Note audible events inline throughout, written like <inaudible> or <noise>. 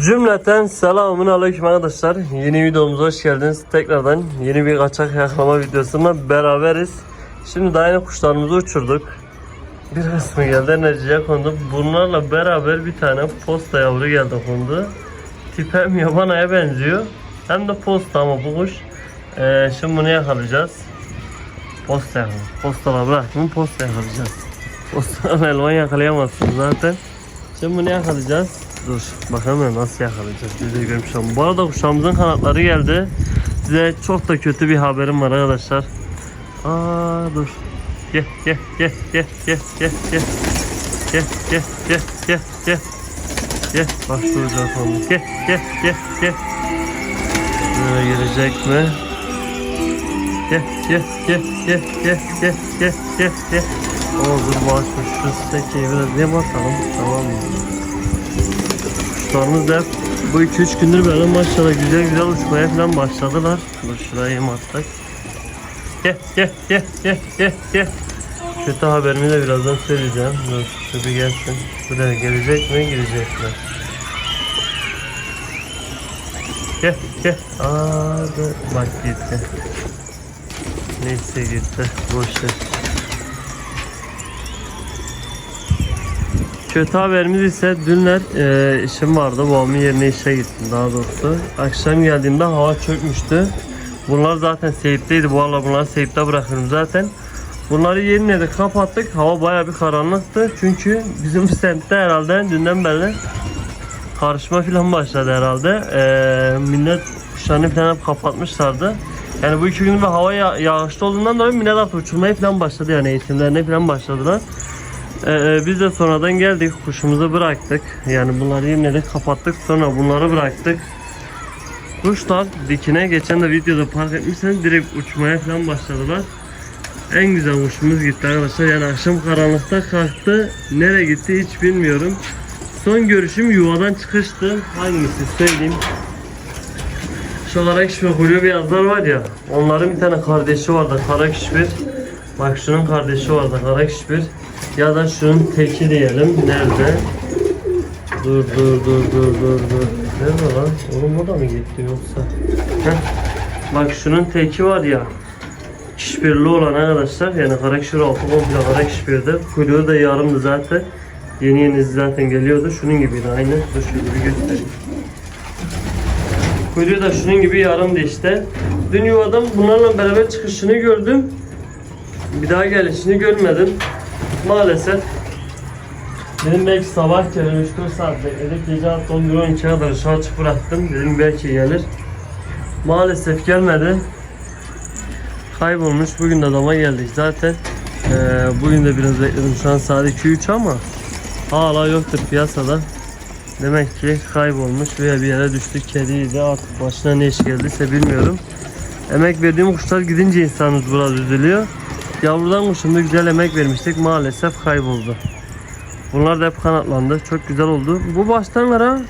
Cümleten selamun aleyküm arkadaşlar. Yeni videomuza hoş geldiniz. Tekrardan yeni bir kaçak yakalama videosunda beraberiz. Şimdi daha yeni kuşlarımızı uçurduk. Bir kısmı geldi enerjiye kondu. Bunlarla beraber bir tane posta yavru geldi kondu. Tip hem yabanaya benziyor hem de posta ama bu kuş. Ee, şimdi bunu yakalayacağız. Posta yakalayacağız. Postalar bırak. Bunu posta yakalayacağız. Postalar <laughs> elvan yakalayamazsın zaten. Şimdi bunu yakalayacağız. Dur bakalım nasıl yakalayacağız. Biz de görmüş olalım. Bu arada kuşağımızın kanatları geldi. Size çok da kötü bir haberim var arkadaşlar. Aa dur. Gel gel gel gel gel gel gel. Gel gel gel gel gel. Gel başlayacağız onu. Gel gel gel gel. Böyle girecek mi? Gel gel gel gel gel gel gel gel gel. O dur başmış şu sekeyi biraz ne bakalım tamam mı? Kuşlarımız da bu 2-3 gündür böyle maşallah güzel güzel uçmaya falan başladılar. Dur şuraya yem attık. Gel gel gel gel gel gel. Kötü haberimi de birazdan söyleyeceğim. Dur şu bir gelsin. Buraya gelecek mi girecek mi? Gel gel. Aa. Bak gitti. Neyse gitti. Boş. Kötü haberimiz ise dünler e, işim vardı. Babamın yerine işe gittim daha doğrusu. Akşam geldiğimde hava çökmüştü. Bunlar zaten seyipteydi. Bu arada bunları seyipte bırakıyorum zaten. Bunları yerine de kapattık. Hava baya bir karanlıktı. Çünkü bizim <laughs> semtte herhalde dünden beri karışma falan başladı herhalde. E, millet kuşlarını falan hep kapatmışlardı. Yani bu iki gün bir hava ya- yağışlı olduğundan dolayı millet artık uçurmaya falan başladı yani eğitimlerine falan başladılar. Ee, biz de sonradan geldik kuşumuzu bıraktık. Yani bunları de kapattık sonra bunları bıraktık. Kuşlar dikine geçen de videoda fark etmişseniz direkt uçmaya falan başladılar. En güzel kuşumuz gitti arkadaşlar. Yani akşam karanlıkta kalktı. Nereye gitti hiç bilmiyorum. Son görüşüm yuvadan çıkıştı. Hangisi söyleyeyim. Şu olarak şu kuyruğu beyazlar var ya. Onların bir tane kardeşi vardı. Kara kişbir. Bak şunun kardeşi vardı. Kara kişbir. Ya da şunun teki diyelim. Nerede? Dur dur dur dur dur dur. Nerede lan? Oğlum o da mı gitti yoksa? Heh. Bak şunun teki var ya. Kişbirli olan arkadaşlar. Yani kara kişbir altı komple kara kişbirdi. Kuyruğu da yarımdı zaten. Yeni yeni zaten geliyordu. Şunun gibiydi aynı. Dur şöyle bir göstereyim. Kuyruğu da şunun gibi yarımdı işte. Dün yuvadan bunlarla beraber çıkışını gördüm. Bir daha gelişini görmedim. Maalesef. Dedim belki sabah gelir 3-4 saat bekledik. Gece hatta 11-12'ye kadar ışığı açık bıraktım. Dedim belki gelir. Maalesef gelmedi. Kaybolmuş. Bugün de adama geldik zaten. Ee, bugün de biraz bekledim. Şu an saat 2-3 ama hala yoktur piyasada. Demek ki kaybolmuş veya bir yere düştü. Kediydi artık başına ne iş geldiyse bilmiyorum. Emek verdiğim kuşlar gidince insanımız biraz üzülüyor. Yavrudan kuşumda güzel emek vermiştik. Maalesef kayboldu. Bunlar da hep kanatlandı. Çok güzel oldu. Bu baştanlara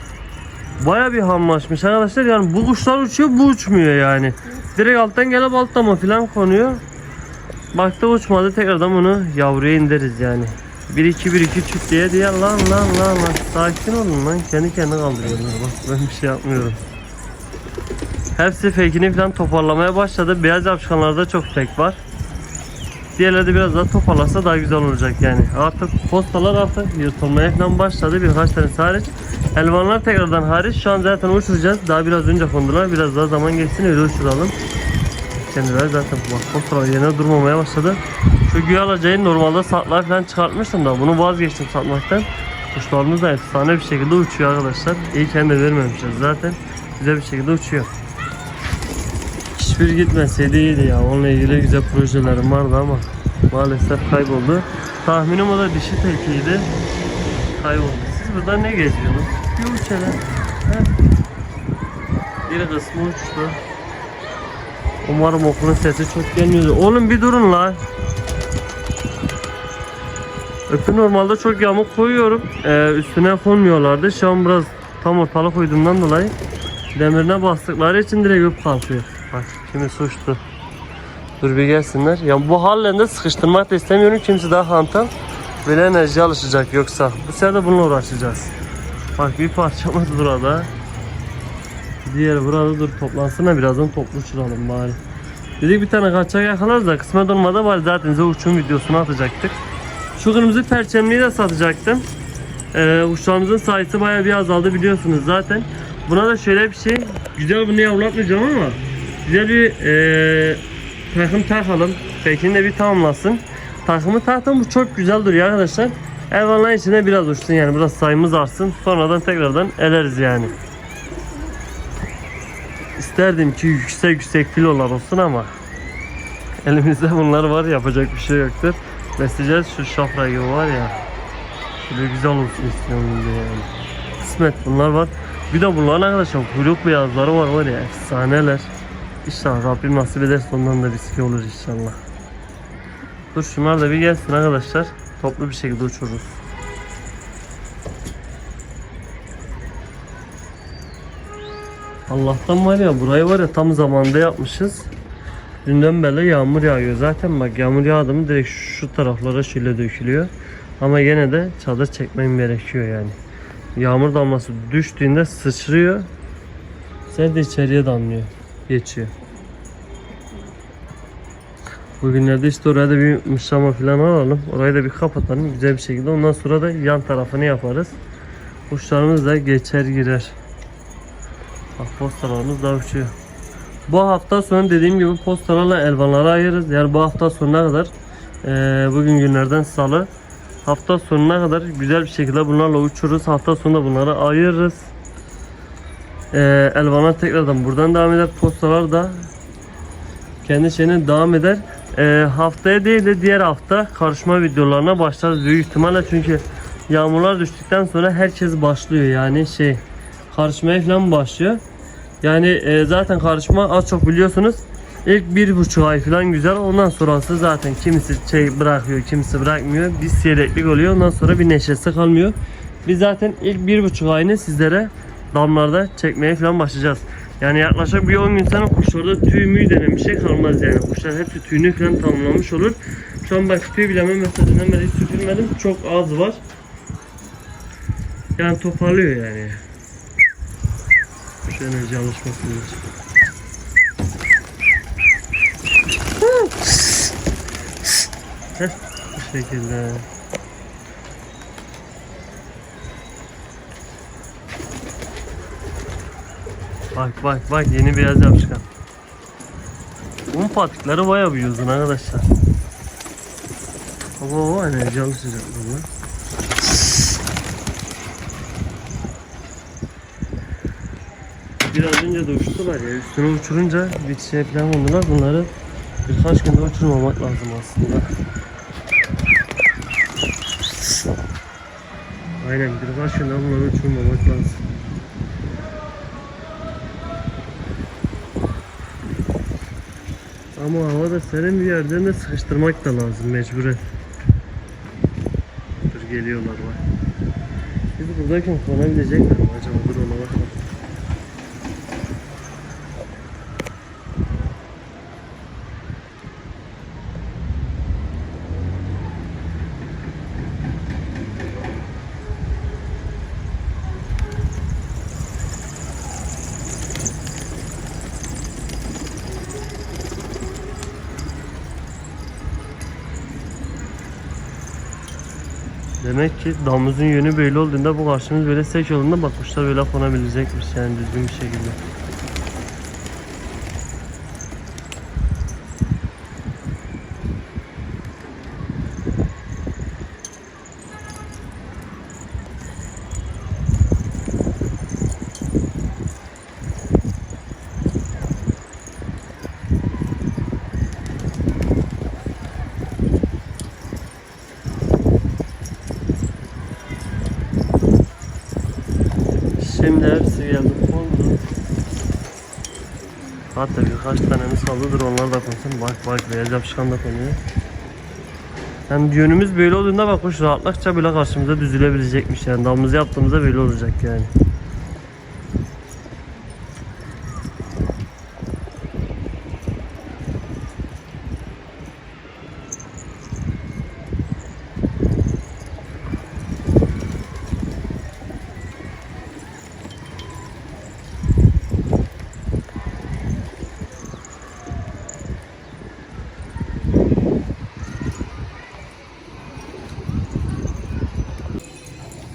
baya bir hamlaşmış arkadaşlar. Yani bu kuşlar uçuyor bu uçmuyor yani. Direkt alttan gelip altlama falan konuyor. Baktı uçmadı tekrardan bunu yavruya indiririz yani. 1 2 1 2 çift diye diye lan lan lan lan sakin olun lan kendi kendine kaldırıyorum bak ben bir şey yapmıyorum. Hepsi fake'ini falan toparlamaya başladı. Beyaz yapışkanlarda çok fake var. Diğerleri de biraz daha toparlasa daha güzel olacak yani. Artık postalar artık yırtılmaya falan başladı. Birkaç tane hariç. Elvanlar tekrardan hariç. Şu an zaten uçuracağız. Daha biraz önce kondular. Biraz daha zaman geçsin öyle uçuralım. Kendileri zaten bak postalar yerine durmamaya başladı. Şu güya alacayı normalde saatler falan çıkartmıştım da bunu vazgeçtim satmaktan. Kuşlarımız da efsane bir şekilde uçuyor arkadaşlar. İyi kendi vermemişiz zaten. Güzel bir şekilde uçuyor. Hiçbir gitmeseydi iyiydi ya. Onunla ilgili güzel projelerim vardı ama maalesef kayboldu. Tahminim o da dişi tekiydi. Kayboldu. Siz burada ne geziyorsunuz? Bir uç hele. He. Bir kısmı uçtu. Umarım okulun sesi çok gelmiyordu. Oğlum bir durun lan. Öpü normalde çok yamuk koyuyorum. Ee, üstüne konmuyorlardı. Şu an biraz tam ortalık koyduğumdan dolayı demirine bastıkları için direkt öp kalkıyor. Bak kimi suçtu. Dur bir gelsinler. Ya bu hallerinde sıkıştırmak da istemiyorum. Kimse daha hantal. Böyle enerji alışacak yoksa. Bu sefer de bununla uğraşacağız. Bak bir parçamız burada. Diğeri burada dur toplansın birazdan toplu uçuralım bari. Dedik bir tane kaçak yakalarız da kısmet olmadı var zaten size uçum videosunu atacaktık. Şu kırmızı perçemliği de satacaktım. Ee, uçlarımızın sayısı bayağı bir azaldı biliyorsunuz zaten. Buna da şöyle bir şey, güzel bunu yavrulatmayacağım ama güzel bir ee, takım takalım. Bekini de bir tamamlasın. Takımı taktım bu çok güzel duruyor arkadaşlar. Hayvanların içine biraz uçsun yani biraz sayımız artsın. Sonradan tekrardan eleriz yani. İsterdim ki yüksek yüksek kilolar olsun ama elimizde bunlar var yapacak bir şey yoktur. Besleyeceğiz şu şafra gibi var ya. Şöyle güzel olsun istiyorum diye yani. Kısmet bunlar var. Bir de bunların arkadaşlar kuyruk beyazları var var ya efsaneler. İnşallah Rabbim nasip ederse ondan da riski olur inşallah. Dur şunlar da bir gelsin arkadaşlar. Toplu bir şekilde uçururuz. Allah'tan var ya burayı var ya tam zamanında yapmışız. Dünden beri yağmur yağıyor zaten bak yağmur yağdı mı direkt şu taraflara şöyle dökülüyor. Ama yine de çadır çekmem gerekiyor yani. Yağmur damlası düştüğünde sıçrıyor. Sen de içeriye damlıyor. Geçiyor. Bugünlerde işte oraya da bir mışama falan alalım. Orayı da bir kapatalım güzel bir şekilde. Ondan sonra da yan tarafını yaparız. Kuşlarımız da geçer girer. Bak postalarımız da uçuyor. Bu hafta sonu dediğim gibi postalarla elvanları ayırırız. Yani bu hafta sonuna kadar eee, bugün günlerden salı hafta sonuna kadar güzel bir şekilde bunlarla uçururuz. Hafta sonunda bunları ayırırız. Eee elvanlar tekrardan buradan devam eder. Postalar da kendi şeyine devam eder. Eee, haftaya değil de diğer hafta karışma videolarına başlarız büyük ihtimalle çünkü yağmurlar düştükten sonra herkes başlıyor yani şey karışmaya falan başlıyor. Yani e, zaten karışma az çok biliyorsunuz. İlk bir buçuk ay falan güzel. Ondan sonrası zaten kimisi şey bırakıyor, kimisi bırakmıyor. Bir seyreklik oluyor. Ondan sonra bir neşesi kalmıyor. Biz zaten ilk bir buçuk ayını sizlere damlarda çekmeye falan başlayacağız. Yani yaklaşık bir 10 gün sonra kuşlarda tüy müy denen bir şey kalmaz yani. Kuşlar hepsi tüyünü falan tamamlamış olur. Şu an bak tüy bileme mesela beri hiç süpürmedim. Çok az var. Yani toparlıyor yani. Şu enerji alışmasın için. Heh, bu şekilde. Bak bak bak yeni beyaz yapışkan. Bunun patikleri bayağı bir arkadaşlar. Baba o enerji alışacak bunlar. Biraz önce de uçtular ya üstüne uçurunca bir şey falan oldular bunları birkaç günde uçurmamak lazım aslında. Aynen birkaç günde bunları uçurmamak lazım. Ama havada serin bir yerden de sıkıştırmak da lazım mecburen. Dur geliyorlar bak. Biz buradayken konabilecekler mi acaba? Dur ona bakalım. Demek ki damımızın yönü böyle olduğunda bu karşımız böyle sek olduğunda bak kuşlar böyle konabilecekmiş yani düzgün bir şekilde. Şimdi hepsi geldi kondu. Hatta birkaç tanemiz kaldıdır onlar da konsun. Bak bak beyaz yapışkan da konuyor. Yani yönümüz böyle olduğunda bak kuş rahatlıkça bile karşımıza düzülebilecekmiş yani damımızı yaptığımızda böyle olacak yani.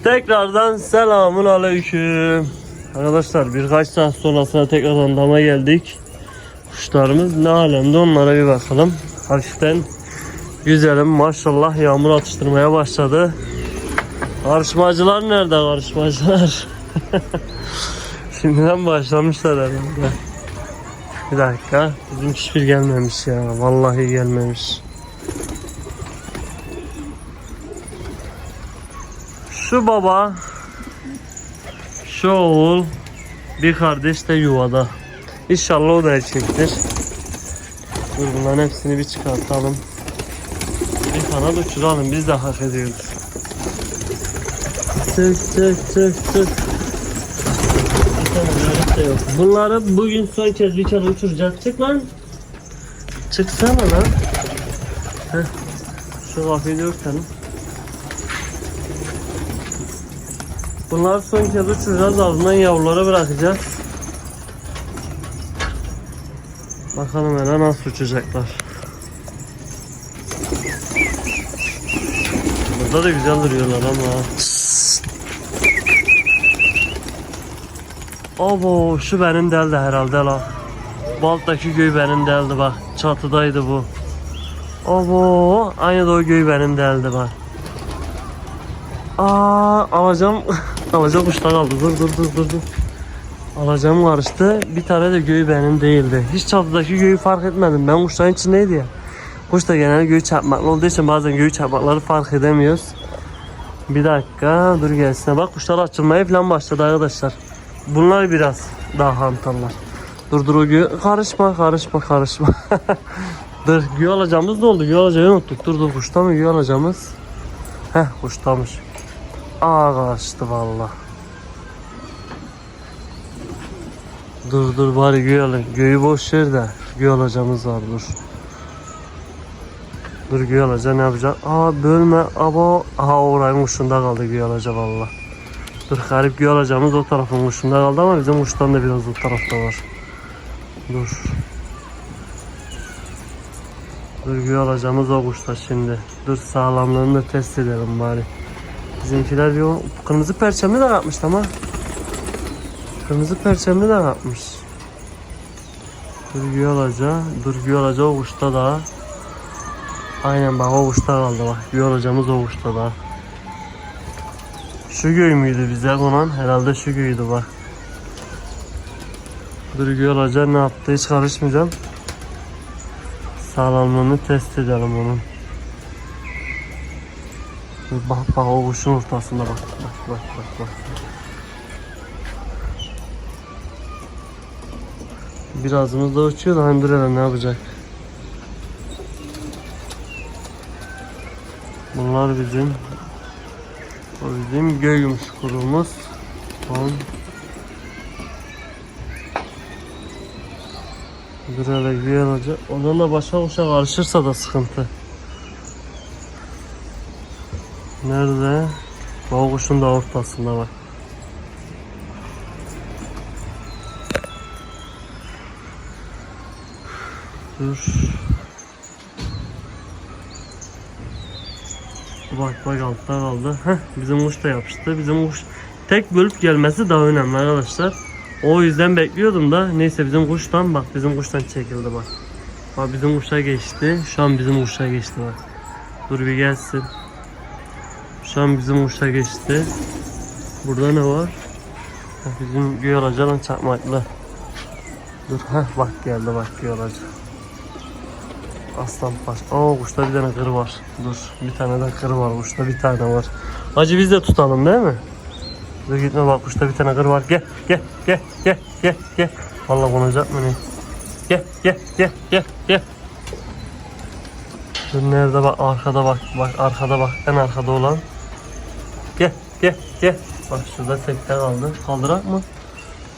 Tekrardan selamun aleyküm. Arkadaşlar birkaç saat sonrasına tekrardan dama geldik. Kuşlarımız ne alemde onlara bir bakalım. Hafiften güzelim maşallah yağmur atıştırmaya başladı. Karışmacılar nerede karışmacılar? <laughs> Şimdiden başlamışlar herhalde. Bir dakika. Bizim hiçbir gelmemiş ya. Vallahi gelmemiş. Şu baba, şu oğul, bir kardeş de yuvada. İnşallah o da erkektir. Dur bunların hepsini bir çıkartalım. Bir kanat uçuralım biz de hak ediyoruz. Çık çık çık çık. Yok. Bunları bugün son kez bir kere uçuracağız. Çık lan. Çıksana lan. Heh. Şu kafayı da Bunları son kez uçuracağız. Ardından yavrulara bırakacağız. Bakalım hele nasıl uçacaklar. Burada da güzel duruyorlar ama. Abo şu benim deldi herhalde la. Bu alttaki göğü benim deldi bak. Çatıdaydı bu. Abo aynı da o göğü benim deldi bak. Aa alacağım. <laughs> alacağım kuşlar aldı. Dur dur dur dur dur. Alacağım karıştı. Bir tane de göğü benim değildi. Hiç çatıdaki göğü fark etmedim. Ben kuşların içindeydi ya. Kuş da genel göğü çarpmaklı olduğu için bazen göğü çarpmakları fark edemiyoruz. Bir dakika dur gelsin. Bak kuşlar açılmaya falan başladı arkadaşlar. Bunlar biraz daha hantallar. Dur dur o gö karışma karışma karışma. <laughs> dur göğü alacağımız ne oldu? Göğü alacağı unuttuk. Dur dur kuşta mı göğü alacağımız? Heh kuştamış. Aa kaçtı valla. Dur dur bari göğü alın. Göğü boş ver de göğü var dur. Dur göğü ne yapacağım? Aa bölme aba. Aha oranın kuşunda kaldı göğü alacağım valla. Dur garip göğü o tarafın kuşunda kaldı ama bizim kuştan da biraz o tarafta var. Dur. Dur göğü o kuşta şimdi. Dur sağlamlığını da test edelim bari. Bizimkiler bir kırmızı perçemli de yapmış ama. Kırmızı perçemli de yapmış. Dur göğü alacağı. Dur göğü alacağı o kuşta da. Aynen bak o kuşta kaldı bak. Göğü alacağımız o kuşta da. Şu göğü müydü bize konan? Herhalde şu göğüydü bak. Dur göğü alacağı ne yaptı hiç karışmayacağım. Sağlamlığını test edelim onun. Bak bak o kuşun ortasında bak. Bak bak bak bak. Birazımız da uçuyor da hani ne yapacak? Bunlar bizim o bizim göğümüz kurumuz. On. Dur hele güzel olacak. Onunla başa kuşa karışırsa da sıkıntı. Nerede? O kuşun da ortasında bak. Dur. Bak bak altta kaldı. Heh, bizim kuş da yapıştı. Bizim kuş tek bölüp gelmesi daha önemli arkadaşlar. O yüzden bekliyordum da neyse bizim kuştan bak bizim kuştan çekildi bak. Bak bizim kuşa geçti. Şu an bizim kuşa geçti bak. Dur bir gelsin. Şu an bizim kuşa geçti. Burada ne var? Bizim göğe alacalan çakmaklı. Dur heh bak geldi bak göğe alacak. Aslan baş. Oo kuşta bir tane kır var. Dur bir tane de kır var. Kuşta bir tane var. Hacı biz de tutalım değil mi? Dur gitme bak kuşta bir tane kır var. Gel gel gel gel gel gel. Vallahi konacak mı ne? Gel gel gel gel gel. Dur nerede bak arkada bak bak arkada bak en arkada olan. Gel gel. Bak şurada tekte kaldı. Kaldırak mı?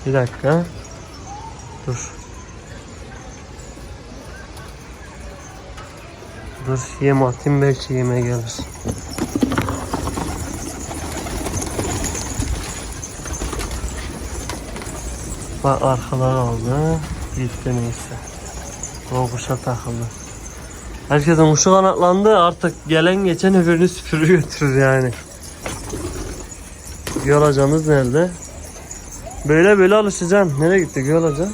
Bir dakika. Dur. Dur yem atayım belki yeme gelir. Bak arkada kaldı. Gitti neyse. O kuşa takıldı. Herkesin kuşu kanatlandı artık gelen geçen öbürünü süpürü götürür yani. Yolacağımız nerede? Böyle böyle alışacaksın. Nereye gitti Yolaca?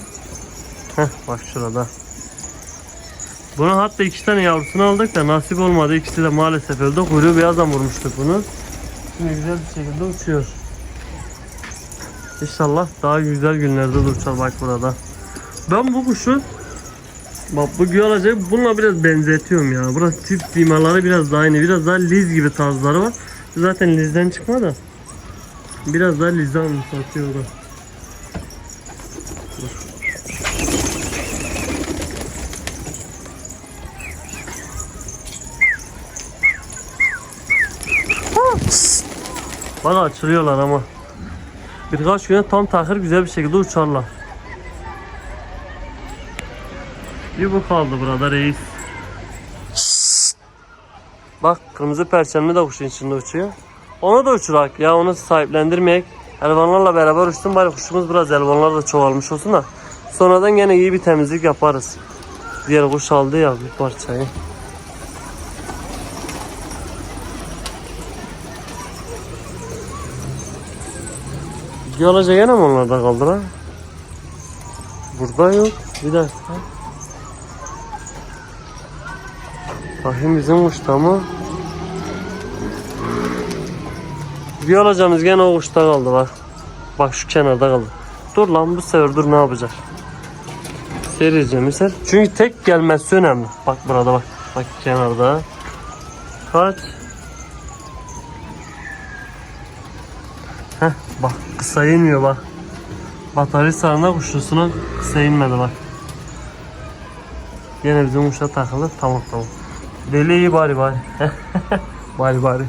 Heh bak şurada. Bunu hatta iki tane yavrusunu aldık da nasip olmadı. İkisi de maalesef öldü. Kuyruğu beyazdan vurmuştuk bunu. Şimdi güzel bir şekilde uçuyor. İnşallah daha güzel günlerde de uçar bak burada. Ben bu kuşu Bak bu güyalacayı bununla biraz benzetiyorum ya. Burası tip simaları biraz daha aynı. Biraz daha liz gibi tarzları var. Zaten lizden çıkma da. Biraz daha lizden satıyor da. Bak açılıyorlar ama. Birkaç güne tam takır güzel bir şekilde uçarlar. Bir bu kaldı burada reis. Bak kırmızı perçemli de kuşun içinde uçuyor. Onu da uçurak ya onu sahiplendirmeyek. Elvanlarla beraber uçsun bari kuşumuz biraz elvanlar da çoğalmış olsun da. Sonradan gene iyi bir temizlik yaparız. Diğer kuş aldı ya bir parçayı. Yolaca gene mi onlarda kaldı lan? Burada yok. Bir dakika. Bakayım bizim uçta mı? Yolacamız gene o uçta kaldı bak. Bak şu kenarda kaldı. Dur lan bu sefer dur ne yapacak? Serice misal. Çünkü tek gelmesi önemli. Bak burada bak. Bak kenarda. Kaç? Heh bak kısa inmiyor bak. Batarya sarına kuşlusuna kısa inmedi bak. Yine bizim uçta takılı. Tamam tamam. Deli iyi bari bari. <laughs> bari bari.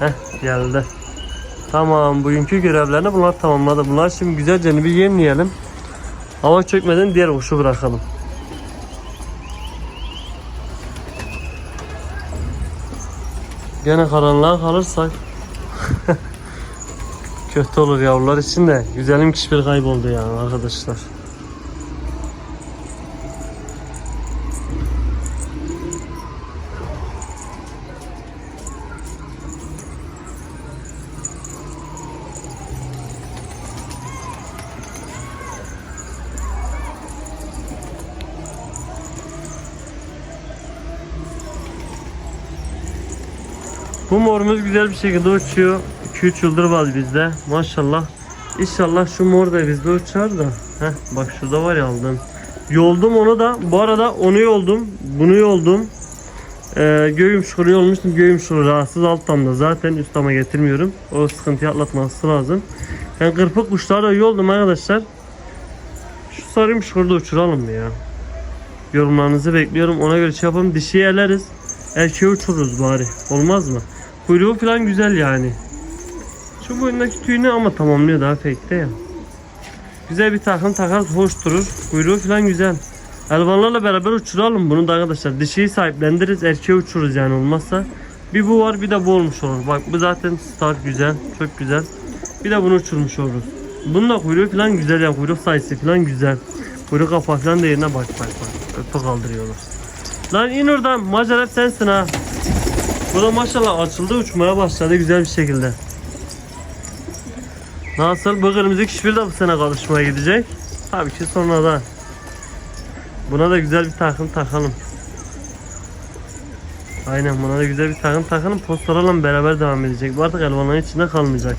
Heh geldi. Tamam bugünkü görevlerini bunlar tamamladı. Bunlar şimdi güzelce bir yemleyelim. Hava çökmeden diğer kuşu bırakalım. Gene karanlığa kalırsak <laughs> kötü olur yavrular için de güzelim kişi kayboldu yani arkadaşlar. Bu morumuz güzel bir şekilde uçuyor. 2-3 yıldır var bizde. Maşallah. İnşallah şu mor da bizde uçar da. Heh, bak şurada var ya aldım. Yoldum onu da. Bu arada onu yoldum. Bunu yoldum. Ee, göğüm şuru yolmuştum. Göğüm şuru rahatsız alt damda. Zaten üst dama getirmiyorum. O sıkıntıyı atlatması lazım. Ben kırpık kuşları yoldum arkadaşlar. Şu sarıyım şurada uçuralım ya. Yorumlarınızı bekliyorum. Ona göre şey yapalım. Dişiyi eleriz. Erkeği uçururuz bari. Olmaz mı? Kuyruğu falan güzel yani. Şu boyundaki tüyünü ama tamamlıyor daha fake'te ya. Güzel bir takım takarız hoş durur. Kuyruğu falan güzel. Elvanlarla beraber uçuralım bunu da arkadaşlar. Dişiyi sahiplendiririz erkeği uçururuz yani olmazsa. Bir bu var bir de bu olmuş olur. Bak bu zaten start güzel. Çok güzel. Bir de bunu uçurmuş oluruz. Bunun da kuyruğu falan güzel yani kuyruk sayısı falan güzel. Kuyruk kafa falan da yerine bak bak bak. Öpü kaldırıyorlar. Lan in oradan. Macar hep sensin ha. Bu da maşallah açıldı uçmaya başladı güzel bir şekilde. Nasıl? Bu kırmızı kişi de bu sene kalışmaya gidecek. Tabii ki sonradan. Buna da güzel bir takım takalım. Aynen buna da güzel bir takım takalım. Postalarla beraber devam edecek. Bu artık elvanların içinde kalmayacak.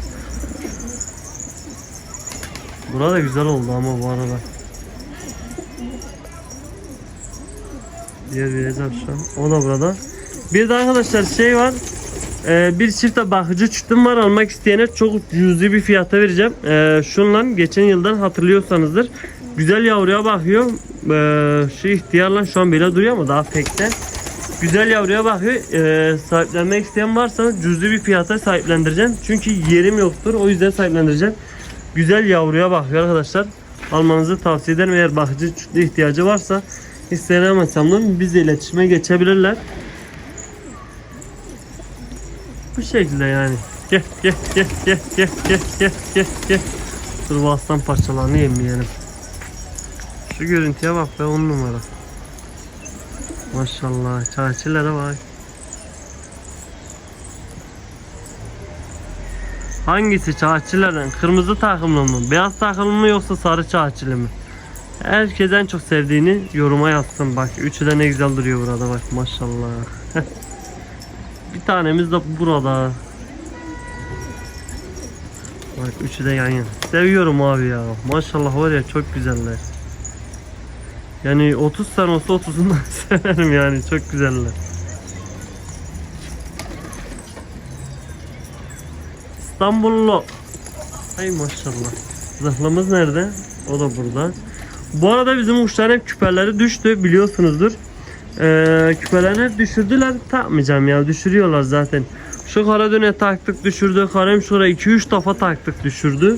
Burada güzel oldu ama bu arada. Diğer vereceğim şu an. O da burada. Bir de arkadaşlar şey var. Ee, bir çifte bakıcı çütüm var almak isteyene çok cüzi bir fiyata vereceğim. Ee, şunla geçen yıldan hatırlıyorsanızdır. Güzel yavruya bakıyor. Ee, şu ihtiyarla şu an böyle duruyor ama daha pekte. Güzel yavruya bakıyor. Ee, sahiplenmek isteyen varsa cüzi bir fiyata sahiplendireceğim. Çünkü yerim yoktur. O yüzden sahiplendireceğim. Güzel yavruya bakıyor arkadaşlar. Almanızı tavsiye ederim. Eğer bakıcı çütle ihtiyacı varsa isteyen hemen bizle iletişime geçebilirler. Bu şekilde yani. Gel gel gel gel gel gel gel gel gel. Dur bu aslan parçalarını yemeyelim. Şu görüntüye bak be on numara. Maşallah çarşılara bak. Hangisi çağatçılardan? Kırmızı takımlı mı? Beyaz takımlı mı yoksa sarı çağatçılı mı? Herkes en çok sevdiğini yoruma yazsın. Bak üçü de ne güzel duruyor burada bak maşallah. <laughs> Bir tanemiz de burada. Bak üçü de yan yana. Seviyorum abi ya. Maşallah var ya çok güzeller. Yani 30 tane olsa 30'undan <laughs> severim yani çok güzeller. İstanbullu. Ay maşallah. Zırhlımız nerede? O da burada. Bu arada bizim kuşların hep küpeleri düştü biliyorsunuzdur. Ee, küpelerini düşürdüler. Takmayacağım ya düşürüyorlar zaten. Şu kara döne taktık düşürdü. Karem şuraya 2-3 defa taktık düşürdü.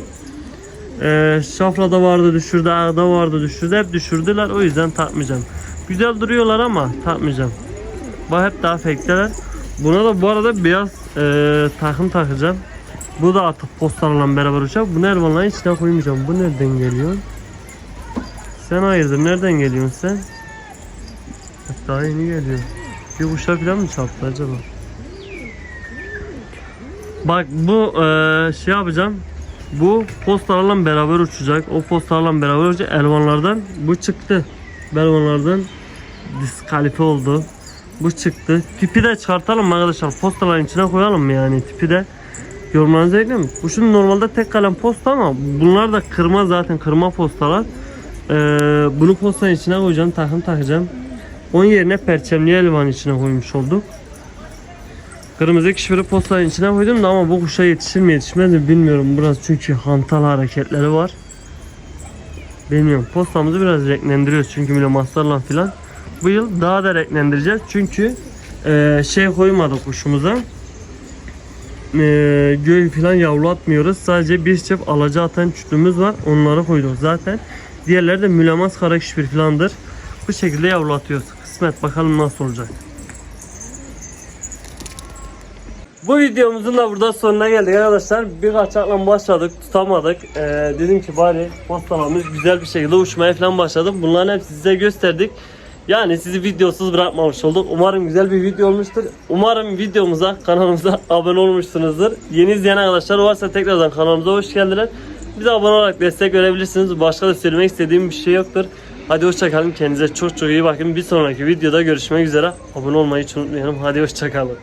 Ee, şafrada vardı düşürdü. Ağda vardı düşürdü. Hep düşürdüler. O yüzden takmayacağım. Güzel duruyorlar ama takmayacağım. Bak hep daha fake'teler. Buna da bu arada beyaz e, takım takacağım. Bu da artık postalarla beraber uçacak. Bu Ervan'la içine koymayacağım. Bu nereden geliyor? Sen hayırdır? Nereden geliyorsun sen? Daha yeni geliyor. Bir kuşa falan mı çarptı acaba? Bak bu e, şey yapacağım. Bu postalarla beraber uçacak. O postalarla beraber uçacak. Elvanlardan bu çıktı. Elvanlardan diskalifi oldu. Bu çıktı. Tipi de çıkartalım arkadaşlar? Postaların içine koyalım mı yani tipi de? Yorumlarınızı ekleyin. Bu şimdi normalde tek kalem posta ama bunlar da kırma zaten kırma postalar. Ee, bunu postanın içine koyacağım. Takım takacağım. Onun yerine perçemli elvan içine koymuş olduk. Kırmızı kişifiri postanın içine koydum da ama bu kuşa yetişir mi yetişmez mi bilmiyorum. Burası çünkü hantal hareketleri var. Bilmiyorum. Postamızı biraz renklendiriyoruz çünkü mülemaslarla filan. Bu yıl daha da renklendireceğiz çünkü e, şey koymadık kuşumuza. E, göğü filan yavru atmıyoruz. Sadece bir çift alaca atan çütümüz var. Onları koyduk zaten. Diğerleri de mülemas kara kişifir filandır. Bu şekilde yavru atıyoruz. Kısmet bakalım nasıl olacak. Bu videomuzun da burada sonuna geldik arkadaşlar. Bir kaçakla başladık, tutamadık. Ee, dedim ki bari postalarımız güzel bir şekilde uçmaya falan başladık. Bunların hepsini size gösterdik. Yani sizi videosuz bırakmamış olduk. Umarım güzel bir video olmuştur. Umarım videomuza, kanalımıza <laughs> abone olmuşsunuzdur. Yeni izleyen arkadaşlar varsa tekrardan kanalımıza hoş geldiniz. Bize abone olarak destek verebilirsiniz. Başka da söylemek istediğim bir şey yoktur. Hadi hoşçakalın. Kendinize çok çok iyi bakın. Bir sonraki videoda görüşmek üzere. Abone olmayı hiç unutmayalım. Hadi hoşçakalın.